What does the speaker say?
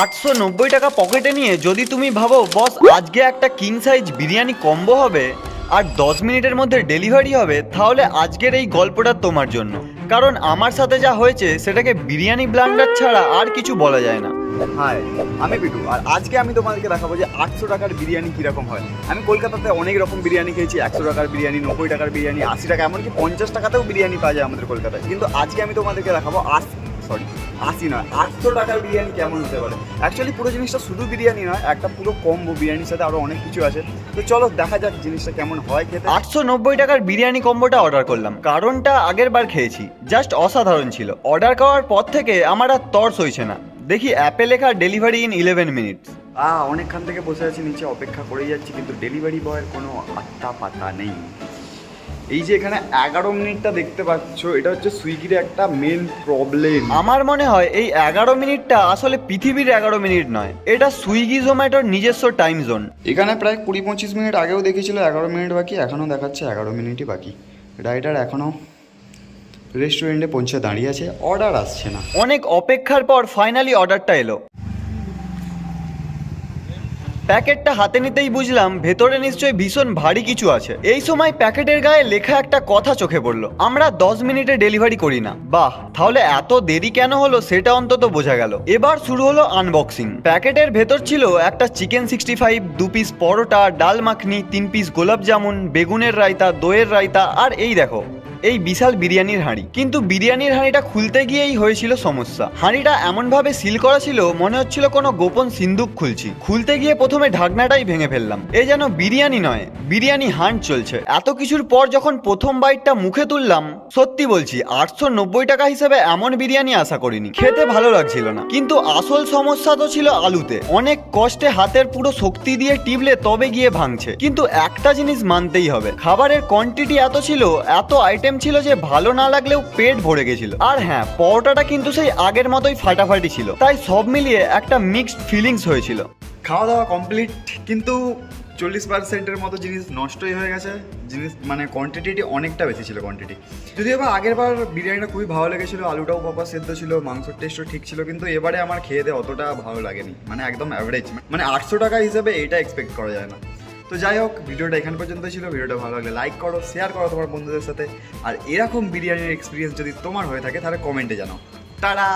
আটশো নব্বই টাকা পকেটে নিয়ে যদি তুমি ভাবো, বস, আজকে একটা কিং সাইজ বিরিয়ানি কম্বো হবে আর দশ মিনিটের মধ্যে ডেলিভারি হবে, তাহলে আজকের এই গল্পটা তোমার জন্য। কারণ আমার সাথে যা হয়েছে, সেটাকে বিরিয়ানি ব্লান্ডার ছাড়া আর কিছু বলা যায় না। হাই আমি বিটু, আর আজকে আমি তোমাদেরকে দেখাবো যে আটশো টাকার বিরিয়ানি কীরকম হয়। আমি কলকাতাতে অনেক রকম বিরিয়ানি খেয়েছি, একশো টাকার বিরিয়ানি, নব্বই টাকার বিরিয়ানি, আশি টাকা, এমনকি পঞ্চাশ টাকাতেও বিরিয়ানি পাওয়া যায় আমাদের কলকাতায়। কিন্তু আজকে আমি তোমাদেরকে দেখাবো আশ সরি আশি নয় আটশো টাকার বিরিয়ানি কেমন হতে পারে? অ্যাকচুয়ালি পুরো জিনিসটা শুধু বিরিয়ানি নয় একটা পুরো কম্বো বিরিয়ানির সাথে আরও অনেক কিছু আছে। তো চলো দেখা যাক জিনিসটা কেমন হয় খেতে। আটশো নব্বই টাকার বিরিয়ানি কম্বোটা অর্ডার করলাম। কারণটা আগের বার খেয়েছি জাস্ট অসাধারণ ছিল। অর্ডার করার পর থেকে আমার আর তর্স হয়েছে না। দেখি অ্যাপে লেখা ডেলিভারি ইন ইলেভেন মিনিটস আ অনেকক্ষণ থেকে বসে আছি নিচে অপেক্ষা করেই যাচ্ছি কিন্তু ডেলিভারি বয়ের কোনো আত্মা পাতা নেই। এই যে এখানে এগারো মিনিটটা দেখতে পাচ্ছ এটা হচ্ছে সুইগির একটা মেন প্রবলেম আমার মনে হয় এই এগারো মিনিটটা আসলে পৃথিবীর এগারো মিনিট নয় এটা সুইগি জোম্যাটোর নিজস্ব টাইম জোন এখানে প্রায় কুড়ি পঁচিশ মিনিট আগেও দেখেছিল এগারো মিনিট বাকি এখনও দেখাচ্ছে এগারো মিনিটই বাকি। রাইডার এখনও রেস্টুরেন্টে পৌঁছে দাঁড়িয়ে আছে অর্ডার আসছে না। অনেক অপেক্ষার পর ফাইনালি অর্ডারটা এলো। প্যাকেটটা হাতে নিতেই বুঝলাম ভেতরে নিশ্চয়ই ভীষণ ভারী কিছু আছে। এই সময় প্যাকেটের গায়ে লেখা একটা কথা চোখে পড়ল। আমরা দশ মিনিটে ডেলিভারি করি না। বাহ, তাহলে এত দেরি কেন হলো সেটা অন্তত বোঝা গেল। এবার শুরু হলো আনবক্সিং প্যাকেটের ভেতর ছিল একটা চিকেন সিক্সটি ফাইভ দু পিস পরোটা, ডাল মাখনি, তিন পিস গোলাপ জামুন, বেগুনের রায়তা, দইয়ের রায়তা, আর এই দেখো। এই বিশাল বিরিয়ানির হাঁড়ি। কিন্তু বিরিয়ানির হাঁড়িটা খুলতে গিয়েই হয়েছিল সমস্যা। হাঁড়িটা এমনভাবে সিল করা ছিল, মনে হচ্ছিল কোনো গোপন সিন্দুক খুলছি। খুলতে গিয়ে প্রথমে ঢাকনাটাই ভেঙে ফেললাম। এ যেন বিরিয়ানি নয়, বিরিয়ানি হান্ট চলছে। এত কিছুর পর যখন প্রথম বাইটটা মুখে তুললাম, সত্যি বলছি, আটশো নব্বই টাকা হিসেবে এমন বিরিয়ানি আশা করিনি। খেতে ভালো লাগছিল না। কিন্তু আসল সমস্যা তো ছিল আলুতে। অনেক কষ্টে হাতের পুরো শক্তি দিয়ে টিপলে তবে গিয়ে ভাঙছে। কিন্তু একটা জিনিস মানতেই হবে, খাবারের কোয়ান্টিটি এত ছিল, এত আইটেম ছিল যে ভালো না লাগলেও পেট ভরে গেছিল। আর হ্যাঁ পরোটাটা কিন্তু সেই আগের মতোই ফাটাফাটি ছিল। তাই সব মিলিয়ে একটা মিক্সড ফিলিংস হয়েছিল। খাওয়া দাওয়া কমপ্লিট কিন্তু চল্লিশ পার্সেন্টের মতো জিনিস নষ্টই হয়ে গেছে। জিনিস মানে কোয়ান্টিটি অনেকটা বেশি ছিল কোয়ান্টিটি যদিও বা আগের বার বিরিয়ানিটা খুবই ভালো লেগেছিলো, আলুটাও পাপা সেদ্ধ ছিল, মাংসের টেস্টও ঠিক ছিল, কিন্তু এবারে আমার খেয়ে দিয়ে অতটা ভালো লাগেনি। মানে একদম অ্যাভারেজ মানে আটশো টাকা হিসেবে এটা এক্সপেক্ট করা যায় না। তো যাই হোক, ভিডিওটা এখান পর্যন্ত ছিল। ভিডিওটা ভালো লাগলে লাইক করো শেয়ার করো তোমার বন্ধুদের সাথে। আর এরকম বিরিয়ানির এক্সপিরিয়েন্স যদি তোমার হয়ে থাকে, তাহলে কমেন্টে জানাও। তারা